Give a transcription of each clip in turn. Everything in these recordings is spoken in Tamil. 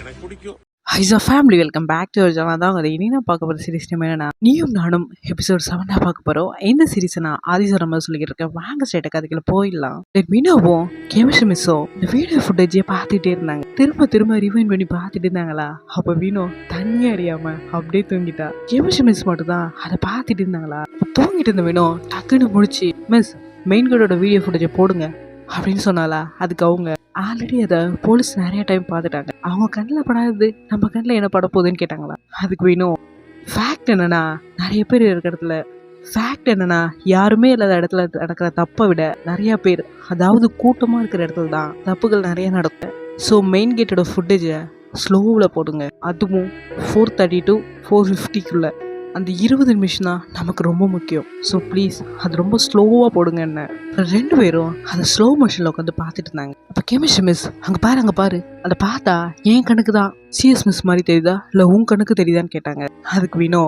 எனக்கு பிடிக்கும். ஹைஸ் ஆ ஃபேமிலி வெல்கம் பேக் டு ஜனா தான் அதை இனி நான் பார்க்க போகிற சீரிஸ் நேம் என்னன்னா நீயும் நானும் எபிசோட் செவனாக பார்க்க போகிறோம் இந்த சீரிஸை நான் ஆதிசரம் சொல்லிக்கிட்டு இருக்கேன். வாங்க ஸ்டேட்டை கதைக்குள்ள போயிடலாம். தென் மீனாவும் கெமிஷன் மிஸ்ஸோ இந்த வீடியோ ஃபுட்டேஜே பார்த்துட்டே இருந்தாங்க. திரும்ப திரும்ப ரிவைன் பண்ணி பார்த்துட்டு இருந்தாங்களா? அப்போ வீணோ தண்ணியே அறியாமல் அப்படியே தூங்கிட்டா. கெமிஷன் மிஸ் மட்டும் தான் அதை பார்த்துட்டு இருந்தாங்களா? தூங்கிட்டு இருந்த வீணோ டக்குன்னு முடிச்சு மிஸ் மெயின் கோடோட வீடியோ ஃபுட்டேஜை போடுங்க. அப்படின்னு சொன்னாலா அதுக்கு அவங்க ஆல்ரெடி அதை போலீஸ் நிறைய டைம் பார்த்துட்டாங்க. அவங்க கண்ணில் படாதது நம்ம கண்ணில் என்ன பட போகுதுன்னு கேட்டாங்களா? அதுக்கு வேணும். ஃபேக்ட் என்னன்னா நிறைய பேர் இருக்கிற இடத்துல ஃபேக்ட் என்னன்னா யாருமே இல்லாத இடத்துல நடக்கிற தப்பை விட நிறைய பேர் அதாவது கூட்டமாக இருக்கிற இடத்துல தான் தப்புகள் நிறைய நடக்கும். ஸோ மெயின் கேட்டோட ஃபுட்டேஜை ஸ்லோவில் போடுங்க. அதுவும் ஃபோர் தேர்ட்டி டு ஃபோர் ஃபிஃப்டிக்குள்ளே அந்த இருபது நிமிஷம் தான் நமக்கு ரொம்ப முக்கியம். ஸோ ப்ளீஸ் அது ரொம்ப ஸ்லோவாக போடுங்க என்ன. ரெண்டு பேரும் அதை ஸ்லோ மோஷனில் உட்காந்து பார்த்துட்டு இருந்தாங்க. அப்போ கெமிஸ்ட்ரி மிஸ் அங்கே பாரு அங்கே பாரு. அதை பார்த்தா என் கணக்கு தான். சிஎஸ் மிஸ் மாதிரி தெரியுதா? இல்லை உன் கணக்கு தெரியுதான்னு கேட்டாங்க. அதுக்கு வினோ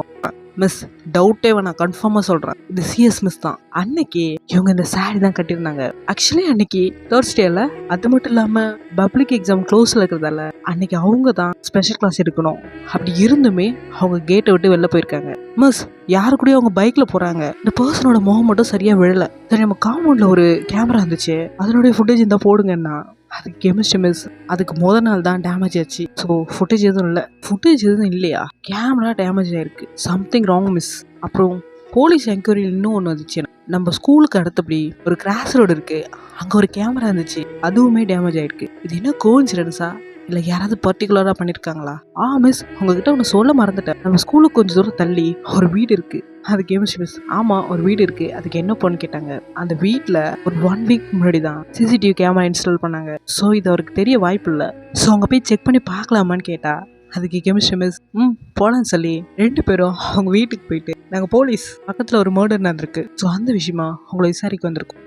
மிஸ் டவுட்டே நான் கன்ஃபார்மாக சொல்கிறேன் இது சிஎஸ் மிஸ் தான். அன்னைக்கு இவங்க இந்த சாரி தான் கட்டியிருந்தாங்க. ஆக்சுவலி அன்னைக்கு தேர்ஸ்டேல அது மட்டும் இல்லாமல் பப்ளிக் எக்ஸாம் க்ளோஸில் இருக்கிறதால அன்னைக்கு அவங்க தான் ஸ்பெஷல் கிளாஸ் எடுக்கணும். அப்படி இருந்துமே அவங்க கேட்டை விட்டு வெளில போயிருக்காங்க. மிஸ் யாரு கூடயும் அவங்க பைக்கில் போகிறாங்க இந்த பர்சனோட முகம் மட்டும் சரியாக விழலை. சரி நம்ம காம்பவுண்டில் ஒரு கேமரா இருந்துச்சு. அதனுடைய ஃபுட்டேஜ் இருந்தால் போடுங்கன்னா அது கெமிஸ்ட்ரி மிஸ் அதுக்கு முத நாள் தான் டேமேஜ் ஆச்சு. ஸோ ஃபுட்டேஜ் எதுவும் இல்லை. ஃபுட்டேஜ் எதுவும் இல்லையா? கேமரா டேமேஜ் ஆயிருக்கு. சம்திங் ராங் மிஸ் அப்புறம் போலீஸ் என்கொயரியில் இன்னும் ஒன்று வந்துச்சு. நம்ம ஸ்கூலுக்கு அடுத்தபடி ஒரு கிராஸ் ரோடு இருக்கு. அங்கே ஒரு கேமரா இருந்துச்சு. அதுவுமே டேமேஜ் ஆயிருக்கு. இது என்ன கோஇன்சிடென்ஸா இல்லை யாராவது பர்டிகுலராக பண்ணியிருக்காங்களா ஆ மிஸ் உங்ககிட்ட ஒன்று சொல்ல மறந்துட்டேன். நம்ம ஸ்கூலுக்கு கொஞ்சம் தூரம் தள்ளி ஒரு வீடு இருக்குது அது கெமிஸ்ட்ரி மிஸ் ஆமாம் ஒரு வீடு இருக்குது அதுக்கு என்ன போன்னு கேட்டாங்க? அந்த வீட்டில் ஒரு ஒன் வீக் முன்னாடி தான் சிசிடிவி கேமரா இன்ஸ்டால் பண்ணாங்க. ஸோ இது அவருக்கு தெரிய வாய்ப்பு இல்லை. ஸோ அங்கே போய் செக் பண்ணி பார்க்கலாமான்னு கேட்டால் அதுக்கு கெமிஸ்ட்ரி மிஸ் ம் போலான்னு சொல்லி. ரெண்டு பேரும் அவங்க வீட்டுக்கு போயிட்டு நாங்கள் போலீஸ் பக்கத்தில் ஒரு மர்டர் நடந்திருக்கு. ஸோ அந்த விஷயமா உங்களை விசாரிக்க வந்திருக்கோம்.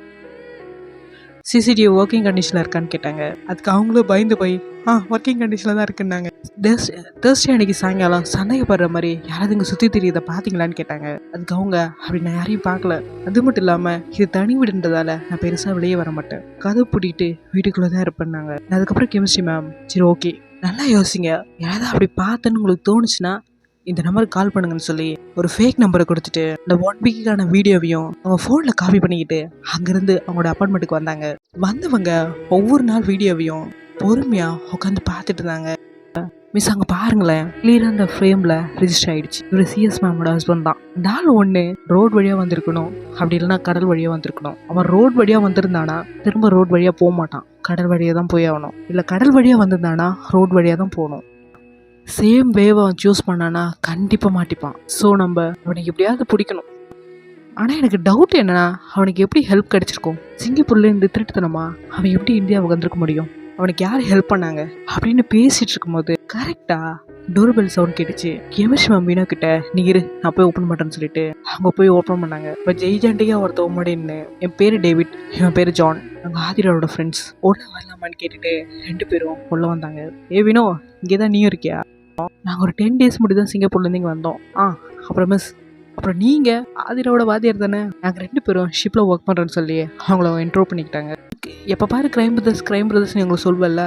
சிசிடிவி ஒர்க்கிங் கண்டிஷனில் இருக்கான்னு கேட்டாங்க. அதுக்கு அவங்களும் பயந்து போய் ஆ ஒர்க்கிங் கண்டிஷனில் தான் இருக்குன்னாங்க. தேர்ஸ்டே அன்னைக்கு சாயங்காலம் சந்தேகப்படுற மாதிரி யாராவது இங்கே சுற்றி தெரியுதை பார்த்தீங்களான்னு கேட்டாங்க. அதுக்கு அவங்க அப்படி நான் யாரையும் பார்க்கல அது மட்டும் இல்லாமல் இது தனி வீடுன்றதால நான் பெருசாக வெளியே வர மாட்டேன். கதை பூட்டிட்டு வீட்டுக்குள்ளே தான் இருப்பேன்னாங்க அதுக்கப்புறம் கெமிஸ்ட்ரி மேம் சரி ஓகே நல்லா யோசிங்க. யாராவது அப்படி பார்த்தேன்னு உங்களுக்கு தோணுச்சுன்னா இந்த நம்பருக்கு கால் பண்ணுங்கன்னு சொல்லி ஒரு ஃபேக் நம்பரை கொடுத்துட்டு இந்த ஒன் வீக்கான வீடியோவையும் அவங்க ஃபோனில் காப்பி பண்ணிக்கிட்டு அங்கேருந்து அவங்களோட அப்பார்ட்மெண்ட்டுக்கு வந்தாங்க. வந்தவங்க ஒவ்வொரு நாள் வீடியோவையும் பொறுமையாக உட்காந்து பார்த்துட்டு இருந்தாங்க. மிஸ் அங்கே பாருங்களேன். கிளியராக அந்த ஃப்ரேமில் ரிஜிஸ்டர் ஆகிடுச்சு இவர் சிஎஸ் மேமோட ஹஸ்பண்ட் தான். நாள் ஒன்று ரோட் வழியாக வந்திருக்கணும். அப்படி இல்லைன்னா கடல் வழியாக வந்திருக்கணும். அவன் ரோட் வழியாக வந்திருந்தானா திரும்ப ரோட் வழியாக போக மாட்டான். கடல் வழியாக தான் போய் ஆகணும். இல்லை கடல் வழியாக வந்திருந்தானா ரோட் வழியாக தான் போகணும். சேம் வேவை அவன் சூஸ் பண்ணானா கண்டிப்பாக மாட்டிப்பான். ஸோ நம்ம அவனுக்கு எப்படியாவது பிடிக்கணும். ஆனால் எனக்கு டவுட் என்னன்னா அவனுக்கு எப்படி ஹெல்ப் கிடைச்சிருக்கும்? சிங்கப்பூர்லேருந்து திருட்டுத்தனமா அவன் எப்படி இந்தியாவுக்கு வந்திருக்க முடியும்? அவனுக்கு யார் ஹெல்ப் பண்ணாங்க? அப்படின்னு பேசிகிட்டு இருக்கும்போது கரெக்டாக டோர்பெல் சவுண்ட் கேட்டுச்சு. கெமிஸ்ட்ரி மீனா கிட்ட நீ இரு நான் போய் ஓப்பன் பண்ணுறேன்னு சொல்லிட்டு அவங்க போய் ஓப்பன் பண்ணாங்க. இப்போ ஜெய்ஜாண்டிகா ஒருத்த உம்மடின்னு என் பேர் டேவிட் என் பேர் ஜான் நாங்கள் ஆதிரோட ஃப்ரெண்ட்ஸ் உள்ள வரலாமான்னு கேட்டுட்டு ரெண்டு பேரும் உள்ள வந்தாங்க. ஏ வினோ இங்கே தான் நீயும் இருக்கியா? நாங்கள் ஒரு டென் டேஸ் மட்டும் தான் சிங்கப்பூர்லேருந்து இங்கே வந்தோம். ஆ அப்புறம் மிஸ் அப்புறம் நீங்கள் ஆதிரோட வாதியார் தானே? நாங்கள் ரெண்டு பேரும் ஷிப்பில் ஒர்க் பண்ணுறோன்னு சொல்லி அவங்கள இன்ட்ரோ பண்ணிக்கிட்டாங்க. எப்போ பாரு கிரைம் பிரதர்ஸ் கிரைம் பிரதர்ஸ்னு எங்களுக்கு சொல்வல்ல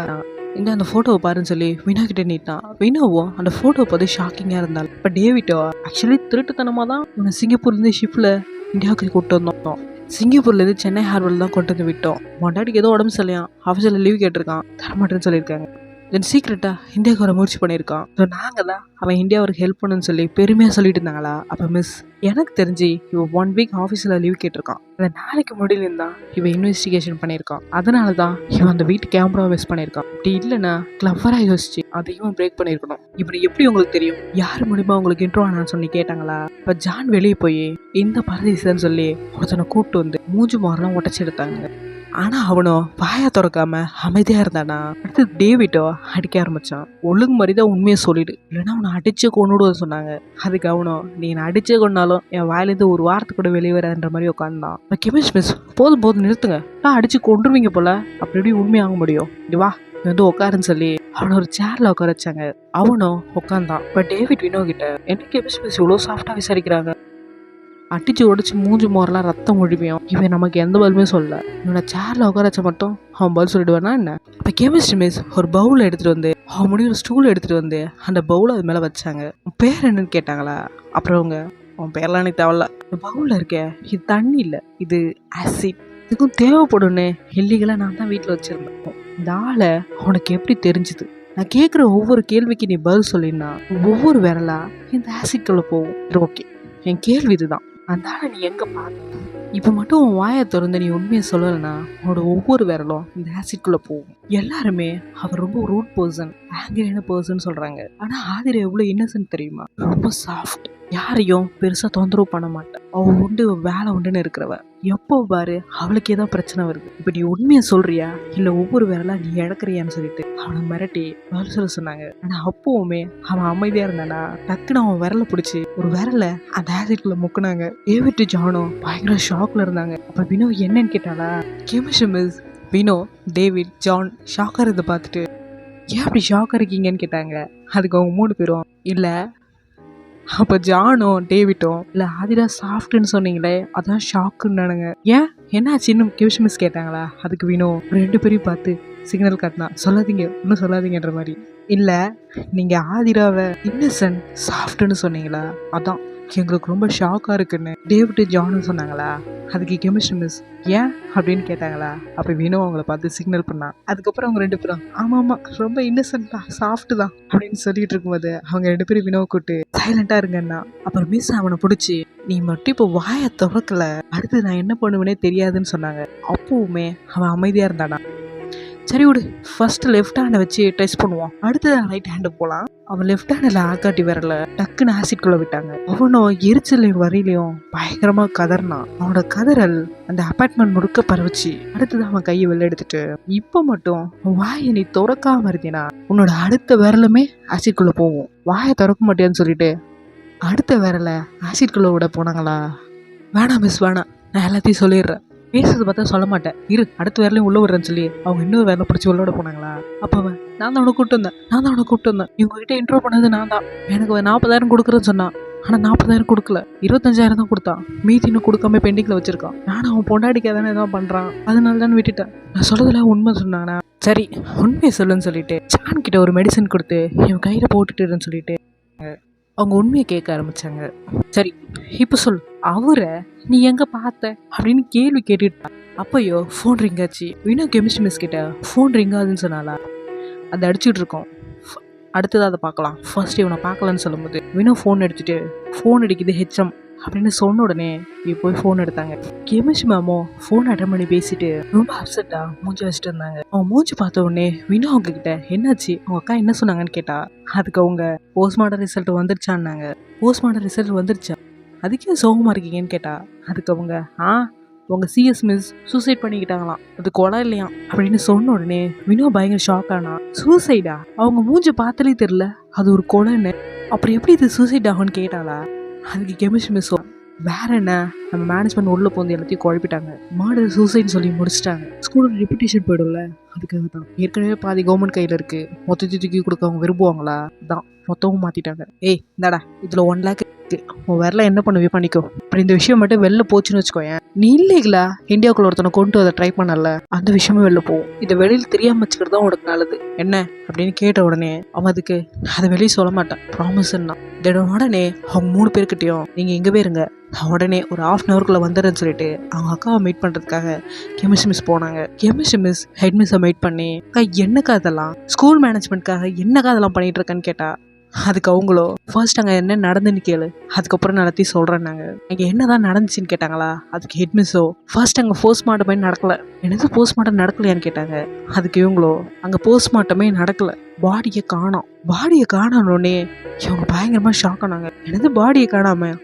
இந்த அந்த ஃபோட்டோவை பாருன்னு சொல்லி வினா கிட்ட நீட்டான் வினாவோ அந்த ஃபோட்டோ பார்த்து ஷாக்கிங்காக இருந்தாள் இப்போ டேவிட்டோ ஆக்சுவலி திருட்டுத்தனமாக தான் இவனை சிங்கப்பூர்லேருந்து ஷிப்பில் இந்தியாவுக்கு கூப்பிட்டு வந்தோம். சிங்கப்பூர்லேருந்து சென்னை ஹார்பரில் தான் கொண்டு வந்து விட்டோம். மொண்டாடிக்கு ஏதோ உடம்பு சரியா ஆஃபீஸில் லீவ் கேட்டிருக்கான். தரமாட்டேன்னு சொல்லியிருக்காங்க. தென் சீக்ரெட்டாக இந்தியாவுக்கு வர முயற்சி பண்ணியிருக்கான். ஸோ நாங்கள் தான் அவன் இந்தியாவுக்கு ஹெல்ப் பண்ணுன்னு சொல்லி பெருமையாக சொல்லிட்டு இருந்தாங்களா? அப்போ மிஸ் எனக்கு தெரிஞ்சு இவன் ஒன் வீக் ஆஃபீஸில் லீவ் கேட்டிருக்கான். அந்த நாளைக்கு முடியலன்னு தான் இவன் இன்வெஸ்டிகேஷன் பண்ணியிருக்கான். அதனால தான் இவன் அந்த வீட்டு கேமரா வேஸ்ட் பண்ணியிருக்கான். அப்படி இல்லைன்னா கிளவராக யோசிச்சு அதையும் பிரேக் பண்ணியிருக்கணும். இப்படி எப்படி உங்களுக்கு தெரியும்? யார் மூலிமா உங்களுக்கு இன்ட்ரோ ஆனான்னு சொல்லி கேட்டாங்களா? இப்போ ஜான் வெளியே போய் இந்த பரதேசன்னு சொல்லி ஒருத்தனை கூப்பிட்டு வந்து மூஞ்சி மாரெல்லாம் உடச்சி எடுத்தாங்க. ஆனால் அவனும் வாயை திறக்காம அமைதியாக இருந்தானா? அடுத்து டேவிட்டோ அடிக்க ஆரம்பித்தான் ஒழுங்கு மாதிரி தான் உண்மையை சொல்லிடு. இல்லைன்னா அவனை அடிச்சு கொண்டுடுவோம் சொன்னாங்க. அதுக்கு அவனும் நீ என்னை அடிச்சே கொண்டாலும் என் வாயிலேருந்து ஒரு வாரத்துக்கு கூட வெளியே வராதுன்ற மாதிரி உட்காந்தான் கெமிஸ்ட் மிஸ். போதும் போதும் நிறுத்துங்க. நான் அடிச்சு கொண்டுருவீங்க போல. அப்படி எப்படி உண்மையாக முடியும். இங்கே வா. நீ வந்து உட்காருன்னு சொல்லி அவனை ஒரு சேர்ல உட்கார வச்சாங்க. அவனும் உட்காந்தான் இப்போ டேவிட் வினோ கிட்ட என்ன கெமிஸ்ட் மிஸ்? இவ்வளோ சாஃப்டாக விசாரிக்கிறாங்க. அடிச்சு உடச்சி மூஞ்சி மோரெல்லாம் ரத்தம் ஒழிவியும். இவன் நமக்கு எந்த பதிலுமே சொல்ல இவனை சேர்ல உட்கார வச்சா மட்டும் அவன் பதில் சொல்லிடுவானா என்ன? இப்போ கெமிஸ்ட்ரி மிஸ் ஒரு பவுல் எடுத்துட்டு வந்து அவன் முடிவு ஒரு ஸ்டூல் எடுத்துட்டு வந்து அந்த பவுலை அது மேலே வச்சாங்க. உன் பேர் என்னன்னு கேட்டாங்களா? அப்புறம் அவங்க உன் பேர்லாம் எனக்கு தேவையில்ல. இந்த பவுலில் இருக்க இது தண்ணி இல்லை இது ஆசிட் இதுக்கும் தேவைப்படும்னு இல்லீகலாக நான் தான் வீட்டில் வச்சுருந்தேன். இந்த ஆளை உனக்கு எப்படி தெரிஞ்சுது? நான் கேட்குற ஒவ்வொரு கேள்விக்கு நீ பதில் சொல்லினா ஒவ்வொரு விரலா இந்த ஆசிட்குள்ளே போகும். சரி ஓகே என் கேள்வி இதுதான். அந்த ஆளை நீ எங்கே பார்த்த இப்போ மட்டும் உன் வாயை திறந்து நீ உண்மையை சொல்லலைன்னா உன்னோட ஒவ்வொரு விரலும் இந்த ஆசிட்குள்ளே போகும். எல்லாருமே அவர் ரொம்ப ரூட் பர்சன் ஆங்கிரியான பர்சன் சொல்கிறாங்க ஆனால் ஆதிரை எவ்வளோ இன்னசென்ட் தெரியுமா? ரொம்ப சாஃப்ட் யாரையும் பெருசாக தொந்தரவு பண்ண மாட்டேன் அவள் உண்டு வேலை உண்டுன்னு இருக்கிறவ. எப்போ பாரு அவளுக்கு ஏதோ பிரச்சனை வருது. இப்போ நீ உண்மையை சொல்றியா? இல்லை ஒவ்வொரு விரலா நீ இழக்கிறியான்னு சொல்லிட்டு. அவனை மிரட்டி பதில் சொல்ல சொன்னாங்க. ஆனால் அப்போவுமே அவன் அமைதியாக இருந்தானா? டக்குன்னு அவன் விரலை பிடிச்சி ஒரு விரலை அந்த ஆசிட்குள்ள முக்குனாங்க. ஏவிட்டு ஜானும் பயங்கர ஷாக்ல இருந்தாங்க. அப்போ வினோ என்னன்னு கேட்டாளா chemistry miss Vino David John ஷாக்காக இதை பார்த்துட்டு ஏன் அப்படி ஷாக்காக இருக்கீங்கன்னு கேட்டாங்க? அதுக்கு அவங்க மூணு பேரும் இல்லை அப்போ ஜானும் டேவிட்டும் இல்லை ஆதிரா சாஃப்ட்னு சொன்னீங்களே அதான் ஷாக்குன்னானுங்க ஏன்? என்னாச்சு? இன்னும் கெமிஸ்ட்ரி மிஸ் கேட்டாங்களா? அதுக்கு வினோ ரெண்டு பேரையும் பார்த்து சிக்னல் காட்டினா சொல்லாதீங்க இன்னும் சொல்லாதீங்கன்ற மாதிரி. இல்லை நீங்கள் ஆதிராவை இன்னசென்ட் சாஃப்ட்னு சொன்னீங்களா? அதான் எங்களுக்கு ரொம்ப ஷாக்காக இருக்குன்னு. டேவிட் ஜான்னு சொன்னாங்களா? அதுக்கு கெமிஸ்ட்ரி மிஸ் ஏன்? அப்படின்னு கேட்டாங்களா? அப்போ வினோ அவங்கள பார்த்து சிக்னல் பண்ணான் அதுக்கப்புறம் அவங்க ரெண்டு பேரும் ஆமாம் ஆமாம் ரொம்ப இன்னசென்ட் தான் சாஃப்ட் தான் அப்படின்னு சொல்லிட்டு இருக்கும்போது அவங்க ரெண்டு பேரும் வினோவை கூட்டு சைலண்டாக இருங்கன்னா அப்புறம் மிஸ் அவனை பிடிச்சி நீ மட்டும் இப்போ வாயை துறக்கல. அடுத்து நான் என்ன பண்ணுவேனே தெரியாதுன்னு சொன்னாங்க. அப்போவுமே அவன் அமைதியாக இருந்தானா? சரி விடு. ஃபர்ஸ்ட் லெஃப்ட் ஹேண்டை வச்சு டெஸ்ட் பண்ணுவான் அடுத்தது ரைட் ஹேண்டு போகலாம் அவன் லெஃப்ட் ஹேண்டில் ஆக்காட்டி வரல டக்குன்னு ஆசிட்குள்ளே விட்டாங்க. அவனும் எரிச்சல் வரையிலையும் பயங்கரமாக கதறினான். அவனோட கதறல் அந்த அப்பார்ட்மெண்ட் முழுக்க பரவுச்சு. அடுத்தது அவன் கையை வெளில எடுத்துட்டு இப்போ மட்டும் வாயை நீ திறக்காம இருந்தினா உன்னோட அடுத்த விரலுமே ஆசிட்குள்ளே போகும். வாயை திறக்க மாட்டேன்னு சொல்லிட்டு அடுத்த விரலை ஆசிட்குள்ளே விட போனாங்களா? வேணாம் மிஸ் வேணாம். நான் எல்லாத்தையும் சொல்லிடுறேன். பேசுறது பார்த்தா சொல்ல மாட்டேன். இரு அடுத்த வேலையும் உள்ள விடுறேன்னு சொல்லி அவங்க இன்னொரு வேலை பிடிச்சி உள்ளோட போனாங்களா? அப்போ அவன் நான் தான் அவனை கூப்பிட்டு வந்தேன் நான் தான் அவனை கூப்பிட்டு வந்தேன். இவங்ககிட்ட இன்ட்ரோ பண்ணது நான் தான். எனக்கு நாற்பதாயிரம் கொடுக்குறேன்னு சொன்னான். ஆனால் நாற்பதாயிரம் கொடுக்கல. இருபத்தஞ்சாயிரம் தான் கொடுத்தான். மீதி இன்னும் கொடுக்காம பெண்டிங்கில் வச்சிருக்கான். நானும் அவன் பொண்டாடிக்காக தானே ஏதோ பண்ணுறான் அதனால தான் விட்டுட்டேன். நான் சொல்றதுல உண்மை சொன்னானா? சரி உண்மையை சொல்லுன்னு சொல்லிட்டு சான் கிட்ட ஒரு மெடிசன் கொடுத்து இவன் கையில் போட்டுட்டுன்னு சொல்லிட்டு அவங்க உண்மையை கேட்க ஆரம்பிச்சாங்க. சரி இப்போ சொல் அவரை நீ எங்க பார்த்த? அப்படின்னு கேள்வி கேட்டுட்டா. அப்பயோ ஃபோன் ரிங் ஆச்சு. வினோ கெமிஸ்ட்ரி மிஸ் கிட்ட ஃபோன் ரிங் ஆகுதுன்னு சொன்னாலா அதை அடிச்சுட்டு இருக்கோம். அடுத்தது அதை பார்க்கலாம். ஃபர்ஸ்ட் இவனை பார்க்கலான்னு சொல்லும்போது வினோ ஃபோன் எடுத்துட்டு ஃபோன் அடிக்குது ஹெச்எம் அப்படின்னு சொன்ன உடனே இப்போ போய் ஃபோன் எடுத்தாங்க. கெமிஸ்ட்ரி மேமோ ஃபோன் அட்டன் பண்ணி பேசிட்டு ரொம்ப அப்செட்டாக மூஞ்சி வச்சுட்டு இருந்தாங்க. அவன் மூஞ்சி பார்த்த உடனே வினோ அவங்க கிட்ட என்னாச்சு? அவங்க அக்கா என்ன சொன்னாங்கன்னு கேட்டா அதுக்கு அவங்க போஸ்ட்மார்ட்டம் ரிசல்ட் வந்துருச்சான்னாங்க. போஸ்ட்மார்ட்டம் ரிசல்ட் வந்துருச்சா? அதுக்கே சோகமாக இருக்கீங்கன்னு கேட்டா அதுக்கு அவங்க ஆ உங்கள் சிஎஸ் மிஸ் சூசைட் பண்ணிக்கிட்டாங்களாம். அது கொலை இல்லையா அப்படின்னு சொன்ன உடனே வினோ பயங்கர ஷாக் ஆனா சூசைடா அவங்க மூஞ்சி பார்த்தாலே தெரில அது ஒரு கொலைன்னு. அப்புறம் எப்படி இது சூசைட் ஆகும்னு கேட்டாளா? அதுக்கு கெமிஸ்ட்ரி மிஸ் வேற என்ன? நம்ம மேனேஜ்மெண்ட் உள்ள போந்து எல்லாத்தையும் குழப்பிட்டாங்க. மாடல் சூசைட்னு சொல்லி முடிச்சிட்டாங்க. ஸ்கூலோட ரெப்புடேஷன் போயிடும்ல அதுக்காக தான் ஏற்கனவே பாதி கவர்மெண்ட் கையில் இருக்கு. மொத்தத்தை தூக்கி கொடுக்க அவங்க விரும்புவாங்களா? தான். மொத்தமும் மாத்திட்டாங்க. ஏய் இந்தாடா இதில் ஒன் லேக் உன் வரல என்ன பண்ணுவே பண்ணிக்கோ. அப்புறம் இந்த விஷயம் மட்டும் வெளில போச்சுன்னு வச்சுக்கோயேன். நீ இல்லைங்களா? இந்தியாவுக்குள்ள ஒருத்தனை கொண்டு அதை ட்ரை பண்ணல. அந்த விஷயமும் வெளில போகும். இதை வெளியில் தெரியாம வச்சுக்கிறது தான் உனக்கு நல்லது. என்ன? அப்படின்னு கேட்ட உடனே அவன் அதுக்கு அதை வெளியே சொல்ல மாட்டான். ப்ராமிஸ்ன்னா தினம் உடனே அவங்க மூணு பேர்கிட்டயும் நீங்கள் எங்கே போயிருங்க. உடனே ஒரு ஹாஃப் அன் ஹவருக்குள்ள வந்துடுறேன்னு சொல்லிட்டு அவங்க அக்காவை மீட் பண்ணுறதுக்காக கெமிஸ்ட்ரி மிஸ் போனாங்க. கெமிஸ்ட்ரி மிஸ் ஹெட் மிஸ்ஸை மீட் பண்ணி அக்கா என்னக்கா அதெல்லாம் ஸ்கூல் மேனேஜ்மெண்ட்காக என்னக்கா அதெல்லாம் பண்ணிட்டு இருக்கேன்னு கேட்டால் அதுக்கு அவங்களோ ஃபர்ஸ்ட் அங்கே என்ன நடந்துன்னு கேளு. அதுக்கப்புறம் நடத்தி சொல்கிறேன் நாங்கள் அங்கே என்னதான் நடந்துச்சுன்னு கேட்டாங்களா? அதுக்கு ஹெட்மிஸோ ஃபர்ஸ்ட் அங்கே போஸ்ட்மார்ட்டமே நடக்கல. என்னது போஸ்ட்மார்ட்டம் நடக்கலையான்னு கேட்டாங்க. அதுக்கு இவங்களோ அங்கே போஸ்ட்மார்ட்டமே நடக்கலை. பாடியை காணோம். பாடியை காணணுன்னே இவங்க பயங்கரமாக ஷாக் ஆனாங்க. என்னது பாடியை காணாமல்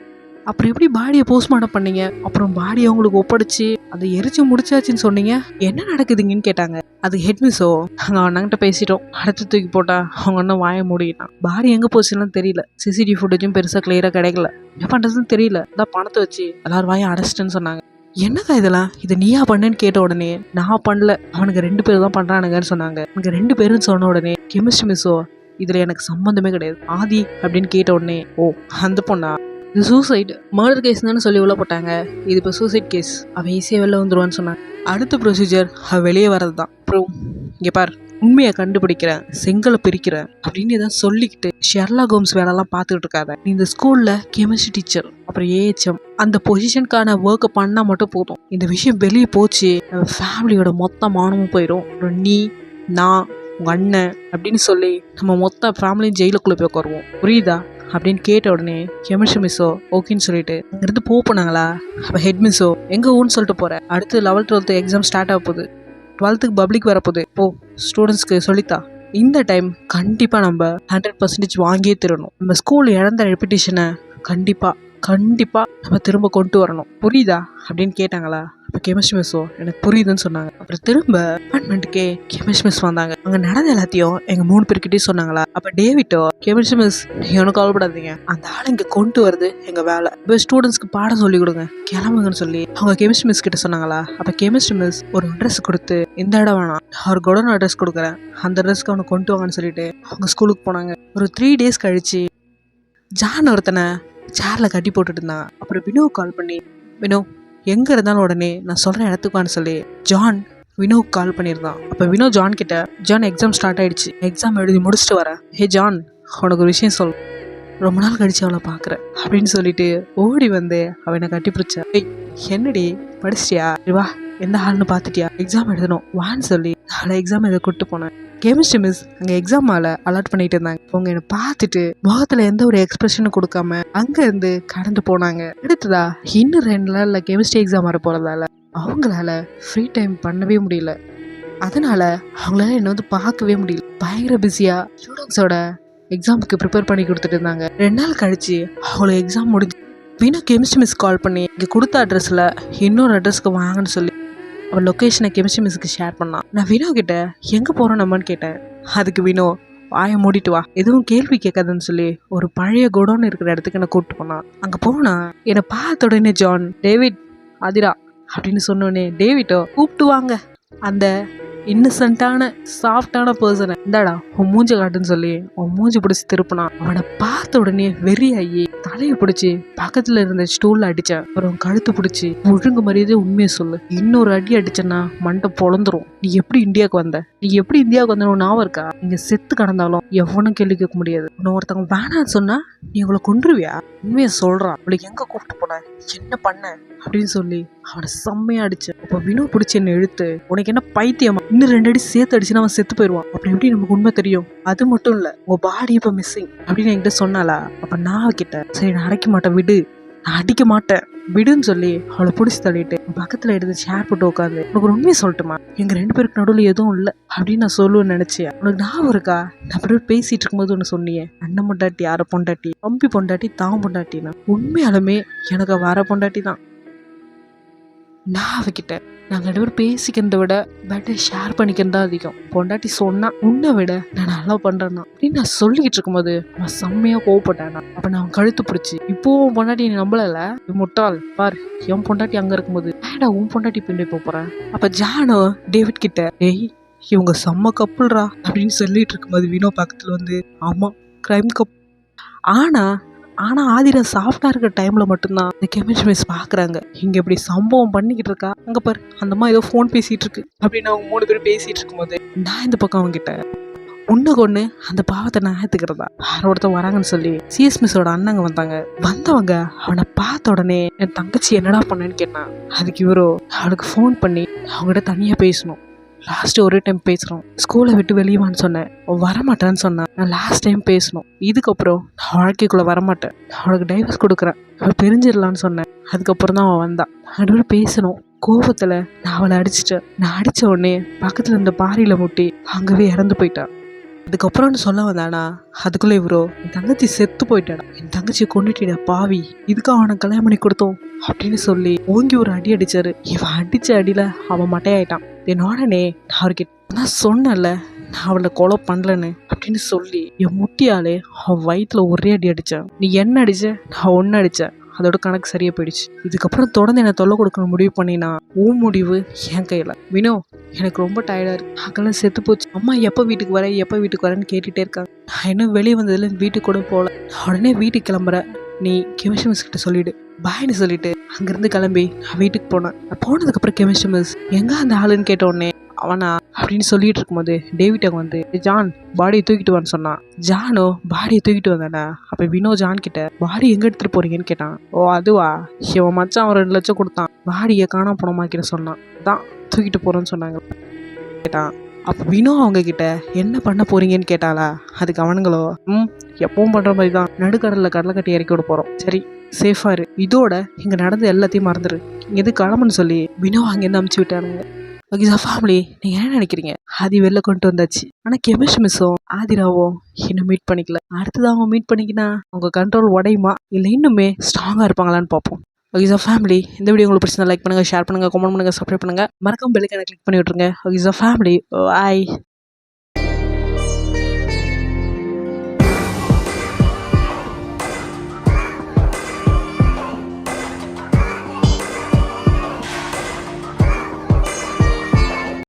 அப்புறம் எப்படி பாடியை போஸ்ட்மார்ட்டம் பண்ணீங்க? அப்புறம் பாடி அவங்களுக்கு ஒப்படைச்சு அதை எரிச்சு முடிச்சாச்சுன்னு சொன்னீங்க? என்ன நடக்குதுங்கன்னு கேட்டாங்க. அது ஹெட் மிஸ்ஸோ நாங்கள் அண்ணங்கிட்ட பேசிட்டோம். அடுத்து தூக்கி போட்டா அவங்க அண்ணன் வாய மூடிட்டான். பாடி எங்கே போச்சுன்னு தெரியல. சிசிடிவி ஃபுட்டேஜும் பெருசாக கிளியராக கிடைக்கல. என்ன பண்ணுறதுன்னு தெரியல. அதான் பணத்தை வச்சு எல்லாரும் வாயும் அடைச்சிட்டேன்னு சொன்னாங்க. என்னதான் இதெல்லாம்? இது நீயா பண்ணேன்னு கேட்ட உடனே நான் பண்ணல. அவனுக்கு ரெண்டு பேர் தான் பண்ணுறானுங்கன்னு சொன்னாங்க. எனக்கு ரெண்டு பேரும் சொன்ன உடனே கெமிஸ்ட்ரி மிஸ்ஸோ இதில் எனக்கு சம்மந்தமே கிடையாது. ஆதி அப்படின்னு கேட்ட உடனே ஓ அந்த பொண்ணா? இது சூசைட். மர்டர் கேஸ் தானே சொல்லி உள்ள போட்டாங்க. இது இப்போ சூசைட் கேஸ் அவன் ஈஸியாக வெளில வந்துருவான்னு சொன்னான் அடுத்த ப்ரொசீஜர் அவள் வெளியே வர்றது தான் அப்புறம் இங்கே பார் உண்மையை கண்டுபிடிக்கிறேன் செங்கலை பிரிக்கிறேன் அப்படின்னு ஏதாவது சொல்லிக்கிட்டு ஷெர்லா கோம்ஸ் வேலைலாம் பார்த்துக்கிட்டு இருக்காத. நீ இந்த ஸ்கூலில் கெமிஸ்ட்ரி டீச்சர் அப்புறம் ஏஹெச்எம் அந்த பொசிஷனுக்கான ஒர்க்கை பண்ணால் மட்டும் போதும். இந்த விஷயம் வெளியே போச்சு நம்ம ஃபேமிலியோட மொத்த மானமும் போயிடும் அப்புறம் நீ நான் உங்கள் அண்ணன் அப்படின்னு சொல்லி நம்ம மொத்த ஃபேமிலியும் ஜெயிலுக்குள்ளே போய் உட்காருவோம். புரியுதா? அப்படின்னு கேட்ட உடனே கெமிஸ்ட்ரி மிஸ்ஸோ ஓகேன்னு சொல்லிட்டு அங்கேருந்து போ போனாங்களா? அப்போ ஹெட் மிஸ்ஸோ எங்கே ஊன்னு சொல்லிட்டு போகிறேன் அடுத்து லெவல்த் டுவெல்த்து எக்ஸாம் ஸ்டார்ட் ஆக போகுது. டுவெல்த்துக்கு பப்ளிக் வரப்போகுது போ ஸ்டூடெண்ட்ஸ்க்கு சொல்லித்தா. இந்த டைம் கண்டிப்பாக நம்ம ஹண்ட்ரட் பர்சன்டேஜ் வாங்கியே தரணும். நம்ம ஸ்கூல் இழந்த ரெப்புடேஷனை கண்டிப்பாக கண்டிப்பாக நம்ம திரும்ப கொண்டு வரணும். புரியுதா? அப்படின்னு கேட்டாங்களா? அப்போ கெமிஸ்ட்ரி மிஸ்ஸோ எனக்கு புரியுதுன்னு சொன்னாங்க. அப்புறம் திரும்ப அப்பார்ட்மெண்ட்டுக்கே கெமிஸ்ட்ரி மிஸ் வந்தாங்க. அங்கே நடந்த எல்லாத்தையும் எங்கள் மூணு பேர்கிட்டயும் சொன்னாங்களா? அப்போ டேவிட்டோ கெமிஸ்ட்ரி மிஸ் எனக்கு கவலைப்படாதீங்க. அந்த ஆளை இங்கே கொண்டு வருது எங்கள் வேலை. இப்போ ஸ்டூடெண்ட்ஸ்க்கு பாடம் சொல்லி கொடுங்க. கிளம்புங்கன்னு சொல்லி அவங்க கெமிஸ்ட்ரி மிஸ் கிட்ட சொன்னாங்களா? அப்போ கெமிஸ்ட்ரி மிஸ் ஒரு அட்ரஸ் கொடுத்து இந்த இடம் வேணாம். அவர் குடோன் அட்ரஸ் கொடுக்குறேன். அந்த அட்ரஸ்க்கு அவனை கொண்டு வாங்கன்னு சொல்லிட்டு அவங்க ஸ்கூலுக்கு போனாங்க. ஒரு த்ரீ டேஸ் கழிச்சு ஜான் ஒருத்தனை சேரில் கட்டி போட்டுட்டு இருந்தான் அப்புறம் வினோ கால் பண்ணி வினோ எங்கே இருந்தாலும் உடனே நான் சொல்கிற இடத்துக்குவான்னு சொல்லி ஜான் வினோவுக்கு கால் பண்ணியிருந்தான். அப்போ வினோ ஜான் கிட்ட ஜான் எக்ஸாம் ஸ்டார்ட் ஆயிடுச்சு. எக்ஸாம் எழுதி முடிச்சுட்டு வரேன். ஹே ஜான் உனக்கு ஒரு விஷயம் சொல். ரொம்ப நாள் கழிச்சு அவளை பார்க்குறேன். அப்படின்னு சொல்லிட்டு ஓடி வந்து அவனை கட்டி பிடிச்சா. ஏய் என்னடி? படிச்சிட்டியா? வா. எந்த ஹால்னு பார்த்துட்டியா? எக்ஸாம் எழுதணும். வான்னு சொல்லி அவளை எக்ஸாம் எழுத கூப்பிட்டு போனேன். கெமிஸ்ட்ரி மிஸ் அங்கே எக்ஸாம் ஆல அலர்ட் பண்ணிட்டு இருந்தாங்க. அவங்க என்னை பார்த்துட்டு முகத்தில் எந்த ஒரு எக்ஸ்பிரஷனும் கொடுக்காம அங்கேருந்து கடந்து போனாங்க. அடுத்ததா இன்னும் ரெண்டு நாளில் கெமிஸ்ட்ரி எக்ஸாம் வர போகிறதால அவங்களால ஃப்ரீ டைம் பண்ணவே முடியல. அதனால அவங்களால என்னை வந்து பார்க்கவே முடியல. பயங்கர பிஸியாக ஸ்டூடெண்ட்ஸோட எக்ஸாமுக்கு ப்ரிப்பேர் பண்ணி கொடுத்துட்டு இருந்தாங்க. ரெண்டு நாள் கழிச்சு அவங்கள எக்ஸாம் முடிஞ்சு வீணா கெமிஸ்ட்ரி மிஸ் கால் பண்ணி இங்கே கொடுத்த அட்ரஸில் இன்னொரு அட்ரஸ்க்கு வாங்கன்னு சொல்லி அவன் லொக்கேஷனை கெமிஸ்ட்ரி மிஸ்க்கு ஷேர் பண்ணான். நான் வினோ கிட்ட எங்கே போகிறோம் நம்மன்னு கேட்டேன். அதுக்கு வினோ வாயை மூடிட்டு வா. எதுவும் கேள்வி கேட்காதுன்னு சொல்லி ஒரு பழைய குடோன்னு இருக்கிற இடத்துக்கு என்னை கூப்பிட்டு போனான். அங்கே போனா என்னை பார்த்த உடனே ஜான் டேவிட் அதிரா அப்படின்னு சொன்னோடனே டேவிட்டோ கூப்பிட்டு வாங்க. அந்த இன்னசென்ட்டான சாஃப்டான பர்சனை இந்தாடா உன் மூஞ்ச காட்டுன்னு சொல்லி உன் மூஞ்சி பிடிச்சி திருப்பினா அவனை பார்த்த உடனே வெறி ஆகி தலையை பிடிச்சி பக்கத்துல இருந்த ஸ்டூல்ல அடித்தேன் அப்புறம் கழுத்து பிடிச்சி ஒழுங்கு மரியாதை உண்மையை சொல்லு. இன்னொரு அடி அடிச்சேன்னா மண்டை பொழந்துரும். நீ எப்படி இந்தியாவுக்கு வந்த? நீ எப்படி இந்தியாவுக்கு வந்த ஞாபகம் இருக்கா? நீங்க செத்து கடந்தாலும் எவனும் கேள்வி கேட்க முடியாது. உன்னை ஒருத்தவங்க வேணான்னு சொன்னா நீ உங்களை கொண்டுருவியா உண்மையை சொல்றான். அவளுக்கு எங்க கூப்பிட்டு போன? என்ன பண்ண? அப்படின்னு சொல்லி அவனை செம்மையா அடிச்சேன் அப்போ வினோ பிடிச்சி என்ன எழுத்து உனக்கு என்ன பைத்தியமா? இன்னும் ரெண்டு அடி சேர்த்து அடிச்சுன்னா அவன் செத்து போயிடுவான். அப்படி எப்படி நமக்கு உண்மை தெரியும்? அது மட்டும் இல்ல உங்க பாடி இப்ப மிஸ்ஸிங் அப்படின்னு என்கிட்ட சொன்னாலா அப்ப நான் கிட்ட சரி நான் அடைக்க மாட்டேன் விடு. நான் அடிக்க மாட்டேன். விடுன்னு சொல்லி அவளை பிடிச்சி தள்ளிட்டு பக்கத்துல எடுத்து சேர் போட்டு உட்காந்து உனக்கு ஒரு உண்மையை சொல்லட்டுமா? எங்க ரெண்டு பேருக்கு நடுவில் எதுவும் இல்லை. அப்படின்னு நான் சொல்லுவேன்னு நினைச்சேன். உனக்கு ஞாபகம் இருக்கா? நான் அப்படி பேசிட்டு இருக்கும்போது ஒன்று சொன்னியே அண்ணன் பொண்டாட்டி யார பொண்டாட்டி தம்பி பொண்டாட்டி தான் பொண்டாட்டினா உண்மையாலுமே எனக்கு வர பொண்டாட்டி தான். நான் அவகிட்ட நாங்கள் ரெண்டு பேரும் பேசிக்கிறத விட பெட்டர் ஷேர் பண்ணிக்கிறது தான் அதிகம். பொண்டாட்டி சொன்னா உன்னை விட நான் நல்லா பண்றேன்னா அப்படின்னு நான் சொல்லிக்கிட்டு இருக்கும்போது அவன் செம்மையா கோவப்பட்டான் அப்ப நான் அவன் கழுத்து பிடிச்சி இப்போ உன் பொண்டாட்டி நீ நம்பலல முட்டாள். பார் என் பொண்டாட்டி அங்க இருக்கும்போது ஏடா உன் பொண்டாட்டி பின்னாடி போப் போறேன் அப்ப ஜானோ டேவிட் கிட்ட ஏய் இவங்க செம்ம கப்புள்ரா அப்படின்னு சொல்லிட்டு இருக்கும்போது வினோ பக்கத்துல வந்து ஆமா கிரைம் கப் ஆனா ஆனா ஆதிரா சாஃப்டா இருக்கிற டைம்ல மட்டும்தான் இந்த கெமிஸ்ட்ரி மிஸ் பாக்குறாங்க. இங்க இப்படி சம்பவம் பண்ணிக்கிட்டு இருக்கா? அங்க பாரு அந்த மாதிரி ஏதோ ஃபோன் பேசிட்டு இருக்கு. அப்படின்னு அவங்க மூணு பேரும் பேசிட்டு இருக்கும்போது நான் இந்த பக்கம் அவங்க கிட்ட உன்னை கொண்டு அந்த பாவத்தை நான் ஏத்துக்கிறதா? வேற ஒருத்தன் வராங்கன்னு சொல்லி சிஎஸ் மிஸ்ஸோட அண்ணங்க வந்தாங்க. வந்தவங்க அவனை பார்த்த உடனே என் தங்கச்சி என்னடா பண்ணேன்னு கேட்டான். அதுக்கு இவரோ அவளுக்கு ஃபோன் பண்ணி அவங்ககிட்ட தனியா பேசணும். லாஸ்ட்டு ஒரே டைம் பேசுகிறோம் ஸ்கூலை விட்டு வெளியவான்னு சொன்னேன். வரமாட்டேன்னு வரமாட்டான்னு சொன்னான். நான் லாஸ்ட் டைம் பேசணும். இதுக்கப்புறம் நான் வாழ்க்கைக்குள்ளே வரமாட்டேன். அவளுக்கு டைவர்ஸ் கொடுக்குறேன். அவள் பிரிஞ்சிடலான்னு சொன்னேன். அதுக்கப்புறம் தான் அவன் வந்தான். ரெண்டு பேசணும். கோபத்தில் நான் அவளை அடிச்சிட்டேன். நான் அடித்த உடனே பக்கத்தில் இருந்த பாறையில் முட்டி அங்கவே இறந்து போயிட்டான். அதுக்கப்புறம்னு சொல்ல வந்தானா அதுக்குள்ளே இவரோ என் தங்கச்சி செத்து போயிட்டாடா. என் தங்கச்சியை கொண்டுட்டிட பாவி. இதுக்கு அவனை கல்யாணம் பண்ணி கொடுத்தோம். அப்படின்னு சொல்லி ஓங்கி ஒரு அடி அடிச்சாரு. இவன் அடித்த அடியில் அவன் மட்டையாயிட்டான். என்னோடனே உடனே நான் அவர்கிட்ட நான் சொன்னேன்ல நான் அவளை கொலை பண்ணலன்னு அப்படின்னு சொல்லி என் முட்டியாலே அவன் வயிற்றுல ஒரே அடி அடித்தேன் நீ என்ன அடிச்ச? நான் ஒன்று அடித்தேன் அதோட கணக்கு சரியாக போயிடுச்சு. இதுக்கப்புறம் தொடர்ந்து என்னை தொல்லை கொடுக்கணும் முடிவு பண்ணினா உன் முடிவு என் கையில். வினோ எனக்கு ரொம்ப டயர்டாக இருக்கு. அக்கெல்லாம் செத்து போச்சு. அம்மா எப்போ வீட்டுக்கு வர எப்போ வீட்டுக்கு வரேன்னு கேட்டுகிட்டே இருக்காங்க. நான் இன்னும் வெளியே வந்ததுல வீட்டுக்கு கூட போகல உடனே வீட்டுக்கு கிளம்புற நீ கெமிஸ்ட்ரி மிஸ் கிட்ட பாய்னு சொல்லிட்டு அங்கேருந்து கிளம்பி நான் வீட்டுக்கு போனேன். நான் போனதுக்கப்புறம் கெமிஸ்ட்ரி மிஸ் எங்கே அந்த ஆளுன்னு கேட்டோடனே அவனா? அப்படின்னு சொல்லிட்டு இருக்கும்போது டேவிட் வந்து ஜான் பாடியை தூக்கிட்டு வான்னு சொன்னான். ஜானோ பாடியை தூக்கிட்டு வந்தானே? அப்போ வினோ ஜான் கிட்ட பாடி எங்கே எடுத்துகிட்டு போறீங்கன்னு கேட்டான். ஓ அதுவா? இவன் மச்சான் அவன் ரெண்டு லட்சம் கொடுத்தான். பாடியை காணாம போனமாக்கிற சொன்னான். தான் தூக்கிட்டு போறேன்னு சொன்னாங்க. கேட்டான். அப்போ வினோ அவங்க கிட்ட என்ன பண்ண போறீங்கன்னு கேட்டாளா? அதுக்கு அவனுங்களோ? ம் எப்பவும் பண்ற மாதிரி தான் நடுக்கடலில் கடலை கட்டி இறக்கி விட போறோம். சரி சேஃபாக இரு. இதோட இங்கே நடந்த எல்லாத்தையும் மறந்துடு இங்கே எது கிளம்புன்னு சொல்லி வினோ அங்கேருந்து அமுச்சு விட்டானுங்க. ஓகே ஃபேமிலி நீங்கள் என்ன நினைக்கிறீங்க? ஆதி வெளில கொண்டு வந்தாச்சு. ஆனால் கெமிஸ்ட்ரி மிஸ்ஸும் ஆதிராவும் இன்னும் மீட் பண்ணிக்கல. அடுத்தது அவங்க மீட் பண்ணிக்கினா அவங்க கண்ட்ரோல் உடையுமா? இல்லை இன்னுமே ஸ்ட்ராங்காக இருப்பாங்களான்னு பார்ப்போம். ஓகே சார் ஃபேமிலி இந்த வீடியோ உங்களுக்கு பிடிச்சிருந்தா லைக் பண்ணுங்கள் ஷேர் பண்ணுங்க கமெண்ட் பண்ணுங்கள் சப்ஸ்கிரைப் பண்ணுங்க. மறக்காம பெல்லுக்கான கிளிக் பண்ணி விட்ருங்க ஓகே சார் ஃபேமிலி ஆய்